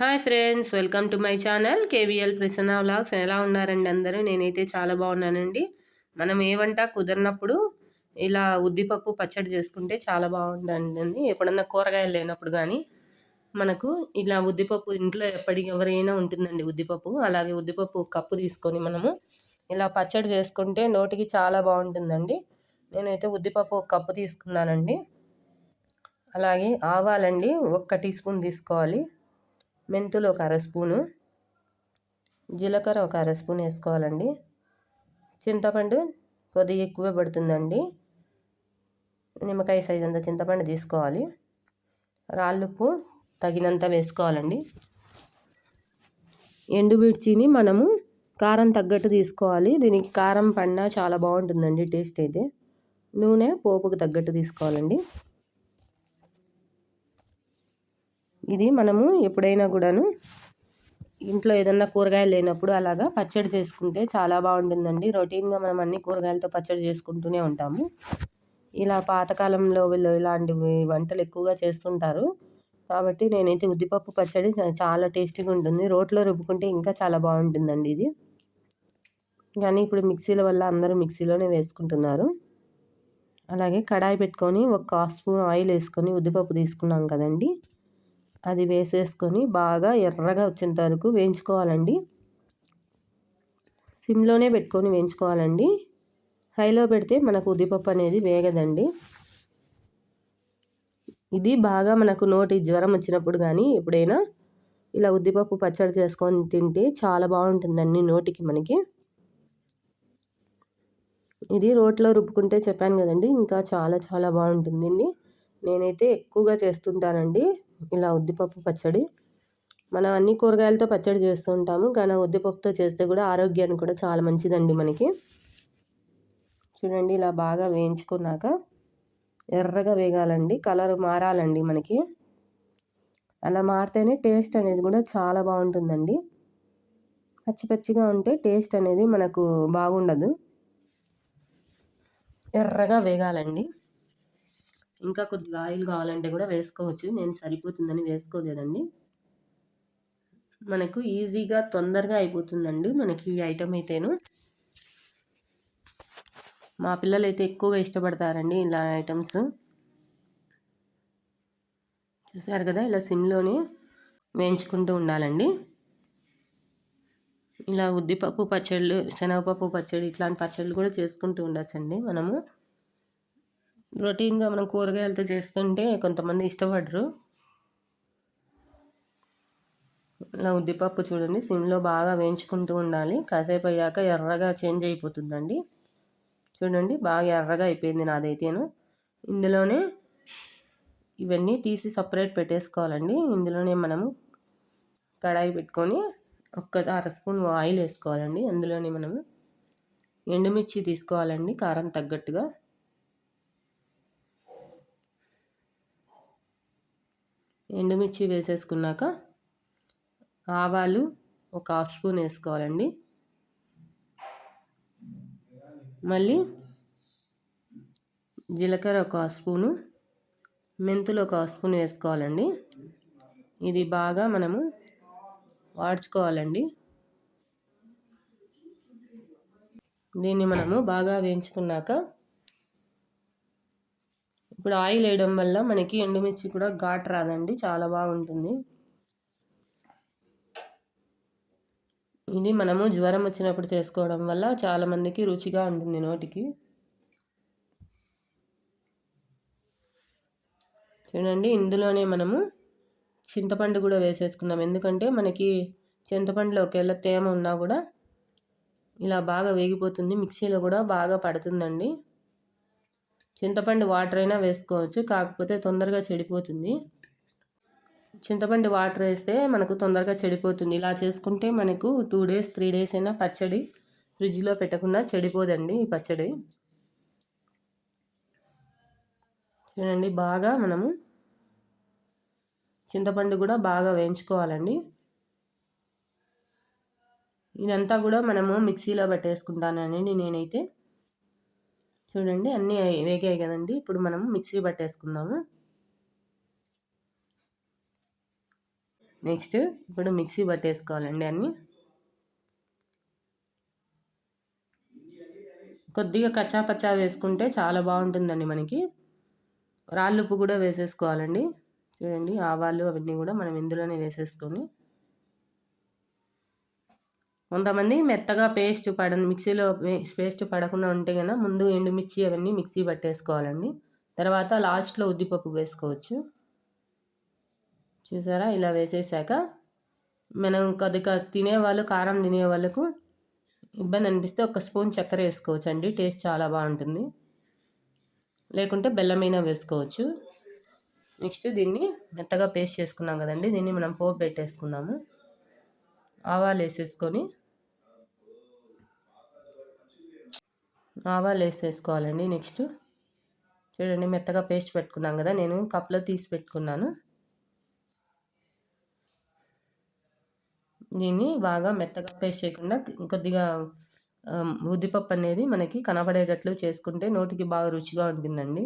Hi friends welcome to my channel KVL Prasanna vlogs. ఎలా ఉన్నారండి అందరూ? నేనైతే చాలా బాగున్నానండి. మనం ఏ వంట కుదిరినప్పుడు ఇలా ఉద్దిపప్పు పచ్చడి చేసుకుంటే చాలా బాగుంటుందండి. ఎప్పుడన్నా కూరగాయలు లేనప్పుడు కానీ మనకు ఇలా ఉద్దిపప్పు ఇంట్లో ఎప్పటికి ఎవరైనా ఉంటుందండి ఉద్దిపప్పు. అలాగే ఉద్దిపప్పు కప్పు తీసుకొని మనము ఇలా పచ్చడి చేసుకుంటే నోటికి చాలా బాగుంటుందండి. నేనైతే ఉద్దిపప్పు ఒక కప్పు తీసుకున్నానండి. అలాగే ఆవాలండి ఒక్క టీ స్పూన్ తీసుకోవాలి. మెంతులు ఒక అర స్పూను. జీలకర్ర ఒక అర స్పూన్ వేసుకోవాలండి. చింతపండు కొద్దిగా ఎక్కువే పడుతుందండి. నిమ్మకాయ సైజ్ అంత చింతపండు తీసుకోవాలి. రాళ్ళుప్పు తగినంత వేసుకోవాలండి. ఎండుమిర్చిని మనము కారం తగ్గట్టు తీసుకోవాలి. దీనికి కారం పడినా చాలా బాగుంటుందండి టేస్ట్ అయితే. నూనె పోపుకు తగ్గట్టు తీసుకోవాలండి. ఇది మనము ఎప్పుడైనా కూడాను ఇంట్లో ఏదన్నా కూరగాయలు లేనప్పుడు అలాగా పచ్చడి చేసుకుంటే చాలా బాగుంటుందండి. రొటీన్గా మనం అన్ని కూరగాయలతో పచ్చడి చేసుకుంటూనే ఉంటాము. ఇలా పాతకాలంలో వీళ్ళు ఇలాంటివి వంటలు ఎక్కువగా చేస్తుంటారు. కాబట్టి నేనైతే ఉద్దిపప్పు పచ్చడి చాలా టేస్టీగా ఉంటుంది. రోట్లో రుబ్బుకుంటే ఇంకా చాలా బాగుంటుందండి ఇది. కానీ ఇప్పుడు మిక్సీల వల్ల అందరూ మిక్సీలోనే వేసుకుంటున్నారు. అలాగే కడాయి పెట్టుకొని ఒక హాఫ్ స్పూన్ ఆయిల్ వేసుకొని ఉద్దిపప్పు తీసుకున్నాం కదండి. అది వేసేసుకొని బాగా ఎర్రగా వచ్చేంత వరకు వేయించుకోవాలండి. సిమ్లోనే పెట్టుకొని వేయించుకోవాలండి. హైలో పెడితే మనకు ఉద్దిపప్పు అనేది వేగదండి. ఇది బాగా మనకు నోటి జ్వరం వచ్చినప్పుడు కానీ ఎప్పుడైనా ఇలా ఉద్దిపప్పు పచ్చడి చేసుకొని తింటే చాలా బాగుంటుందండి నోటికి మనకి. ఇది రోట్లో రుబ్బుకుంటే చెప్పాను కదండి ఇంకా చాలా చాలా బాగుంటుందండి. నేనైతే ఎక్కువగా చేస్తుంటానండి. ఇలా ఉద్దిపప్పు పచ్చడి. మనం అన్ని కూరగాయలతో పచ్చడి చేస్తూ ఉంటాము. కానీ ఉద్దిపప్పుతో చేస్తే కూడా ఆరోగ్యానికి కూడా చాలా మంచిదండి మనకి. చూడండి ఇలా బాగా వేయించుకున్నాక ఎర్రగా వేగాలండి. కలర్ మారాలండి మనకి. అలా మారితేనే టేస్ట్ అనేది కూడా చాలా బాగుంటుందండి. పచ్చి పచ్చిగా ఉంటే టేస్ట్ అనేది మనకు బాగుండదు. ఎర్రగా వేగాలండి. ఇంకా కొద్దిగా ఆయిల్ కావాలంటే కూడా వేసుకోవచ్చు. నేను సరిపోతుందని వేసుకోలేదండి. మనకు ఈజీగా తొందరగా అయిపోతుందండి మనకి ఈ ఐటమ్ అయితేను. మా పిల్లలు అయితే ఎక్కువగా ఇష్టపడతారండి ఇలా ఐటమ్స్. చూసారు కదా ఇలా సిమ్లోనే వేయించుకుంటూ ఉండాలండి. ఇలా ఉద్దిపప్పు పచ్చళ్ళు శనగపప్పు పచ్చడి ఇట్లాంటి పచ్చళ్ళు కూడా చేసుకుంటూ ఉండొచ్చండి మనము. రొటీన్గా మనం కూరగాయలతో చేస్తుంటే కొంతమంది ఇష్టపడరు. ఇలా ఉద్దిపప్పు చూడండి సిమ్లో బాగా వేయించుకుంటూ ఉండాలి. కాసేపు అయ్యాక ఎర్రగా చేంజ్ అయిపోతుందండి. చూడండి బాగా ఎర్రగా అయిపోయింది నాదైతేను. ఇందులోనే ఇవన్నీ తీసి సపరేట్ పెట్టేసుకోవాలండి. ఇందులోనే మనము కడాయి పెట్టుకొని ఒక్క అర స్పూన్ ఆయిల్ వేసుకోవాలండి. అందులోనే మనము ఎండుమిర్చి తీసుకోవాలండి కారం తగ్గట్టుగా. ఎండుమిర్చి వేసేసుకున్నాక ఆవాలు ఒక హాఫ్ స్పూన్ వేసుకోవాలండి. మళ్ళీ జీలకర్ర ఒక హాఫ్ స్పూను మెంతులు ఒక హాఫ్ స్పూన్ వేసుకోవాలండి. ఇది బాగా మనము వాడ్చుకోవాలండి. దీన్ని మనము బాగా వేయించుకున్నాక ఇప్పుడు ఆయిల్ వేయడం వల్ల మనకి ఎండుమిర్చి కూడా ఘాట్ రాదండి చాలా బాగుంటుంది. ఇది మనము జ్వరం వచ్చినప్పుడు చేసుకోవడం వల్ల చాలామందికి రుచిగా ఉంటుంది నోటికి. చూడండి ఇందులోనే మనము చింతపండు కూడా వేసేసుకున్నాం ఎందుకంటే మనకి చింతపండులో ఒకవేళ తేమ ఉన్నా కూడా ఇలా బాగా వేగిపోతుంది మిక్సీలో కూడా బాగా పడుతుందండి. చింతపండు వాటర్ అయినా వేసుకోవచ్చు. కాకపోతే తొందరగా చెడిపోతుంది. చింతపండు వాటర్ వేస్తే మనకు తొందరగా చెడిపోతుంది. ఇలా చేసుకుంటే మనకు టూ డేస్ త్రీ డేస్ అయినా పచ్చడి ఫ్రిడ్జ్లో పెట్టకుండా చెడిపోదండి ఈ పచ్చడి. చూడండి బాగా మనము చింతపండు కూడా బాగా వేయించుకోవాలండి. ఇదంతా కూడా మనము మిక్సీలో పెట్టేసుకుంటానండి నేనైతే. చూడండి అన్నీ వేగాయి కదండి. ఇప్పుడు మనం మిక్సీ పట్టేసుకుందాము. నెక్స్ట్ ఇప్పుడు మిక్సీ పట్టేసుకోవాలండి అన్నీ. కొద్దిగా కచ్చాపచ్చా వేసుకుంటే చాలా బాగుంటుందండి మనకి. రాళ్ళుప్పు కూడా వేసేసుకోవాలండి. చూడండి ఆవాలు అవన్నీ కూడా మనం ఇందులోనే వేసేసుకొని. కొంతమంది మెత్తగా పేస్ట్ పడ మిక్సీలో పేస్ట్ పడకుండా ఉంటే కనుక ముందు ఎండుమిర్చి అవన్నీ మిక్సీ పట్టేసుకోవాలండి. తర్వాత లాస్ట్లో ఉద్దిపప్పు వేసుకోవచ్చు. చూసారా? ఇలా వేసేసాక మనం కొద్దిగా తినేవాళ్ళు కారం తినే వాళ్ళకు ఇబ్బంది అనిపిస్తే ఒక స్పూన్ చక్కెర వేసుకోవచ్చు అండి టేస్ట్ చాలా బాగుంటుంది. లేకుంటే బెల్లమైనా వేసుకోవచ్చు. నెక్స్ట్ దీన్ని మెత్తగా పేస్ట్ చేసుకున్నాం కదండి. దీన్ని మనం పోపు పెట్టేసుకుందాము. ఆవాలు వేసేసుకొని ఆవాలు వేసేసుకోవాలండి నెక్స్ట్. చూడండి మెత్తగా పేస్ట్ పెట్టుకున్నాం కదా నేను కప్లో తీసి పెట్టుకున్నాను. దీన్ని బాగా మెత్తగా పేస్ట్ చేయకుండా కొద్దిగా ఉద్దిపప్పు అనేది మనకి కనబడేటట్లు చేసుకుంటే నోటికి బాగా రుచిగా ఉంటుందండి.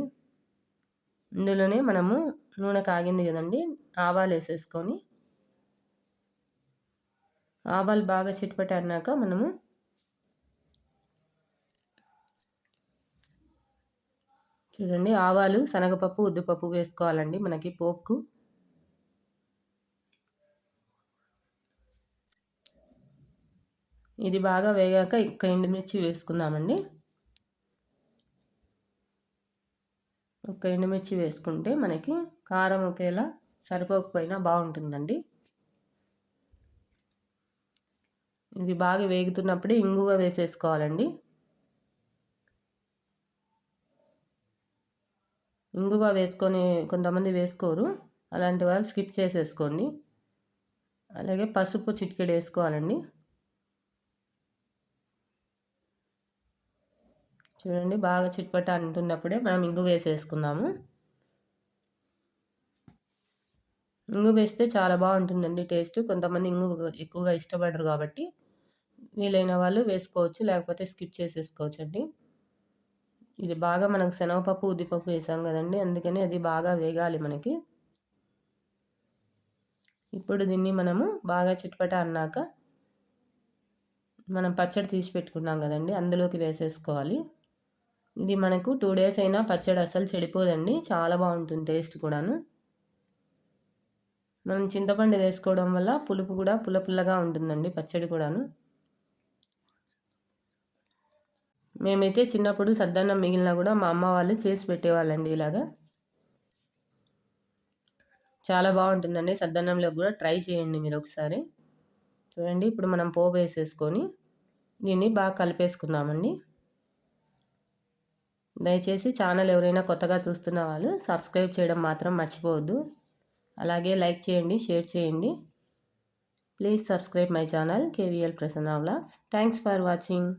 ఇందులోనే మనము నూనె కాగింది కదండి ఆవాలు వేసేసుకొని ఆవాలు బాగా చిట్పటి అన్నాక మనము చూడండి ఆవాలు శనగపప్పు ఉద్దిపప్పు వేసుకోవాలండి మనకి పోపుకు. ఇది బాగా వేగాక ఇంకా ఎండుమిర్చి వేసుకుందామండి. ఒక ఎండుమిర్చి వేసుకుంటే మనకి కారం ఒకేలా సరిపోకపోయినా బాగుంటుందండి. ఇది బాగా వేగుతున్నప్పుడే ఇంగువ వేసేసుకోవాలండి. ఇంగువ వేసుకొని కొంతమంది వేసుకోరు. అలాంటి వాళ్ళు స్కిప్ చేసేసుకోండి. అలాగే పసుపు చిటికెడు వేసుకోవాలండి. చూడండి బాగా చిట్పట అంటున్నప్పుడే మనం ఇంగు వేసేసుకుందాము. ఇంగు వేస్తే చాలా బాగుంటుందండి టేస్ట్. కొంతమంది ఇంగు ఎక్కువగా ఇష్టపడరు కాబట్టి వీలైన వాళ్ళు వేసుకోవచ్చు లేకపోతే స్కిప్ చేసేసుకోవచ్చు అండి ఇది బాగా మనకు శనగపప్పు ఉద్దిపప్పు వేసాం కదండి. అందుకని అది బాగా వేగాలి మనకి. ఇప్పుడు దీన్ని మనము బాగా చిట్పట అన్నాక మనం పచ్చడి తీసి పెట్టుకున్నాం కదండి. అందులోకి వేసేసుకోవాలి. ఇది మనకు టూ డేస్ అయినా పచ్చడి అసలు చెడిపోదండి. చాలా బాగుంటుంది టేస్ట్ కూడాను. మనం చింతపండు వేసుకోవడం వల్ల పులుపు కూడా పుల్ల పుల్లగా ఉంటుందండి పచ్చడి కూడాను. మేమైతే చిన్నప్పుడు సద్దన్నం మిగిలిన కూడా మా అమ్మ వాళ్ళు చేసి పెట్టేవాళ్ళండి ఇలాగా. చాలా బాగుంటుందండి సద్దన్నంలో కూడా ట్రై చేయండి మీరు ఒకసారి. చూడండి ఇప్పుడు మనం పోపు వేసేసుకొని దీన్ని బాగా కలిపేసుకుందామండి. దయచేసి ఛానల్ ఎవరైనా కొత్తగా చూస్తున్న వాళ్ళు సబ్స్క్రైబ్ చేయడం మాత్రం మర్చిపోవద్దు. అలాగే లైక్ చేయండి షేర్ చేయండి. Please subscribe my channel KVL Prasanna vlogs. Thanks for watching.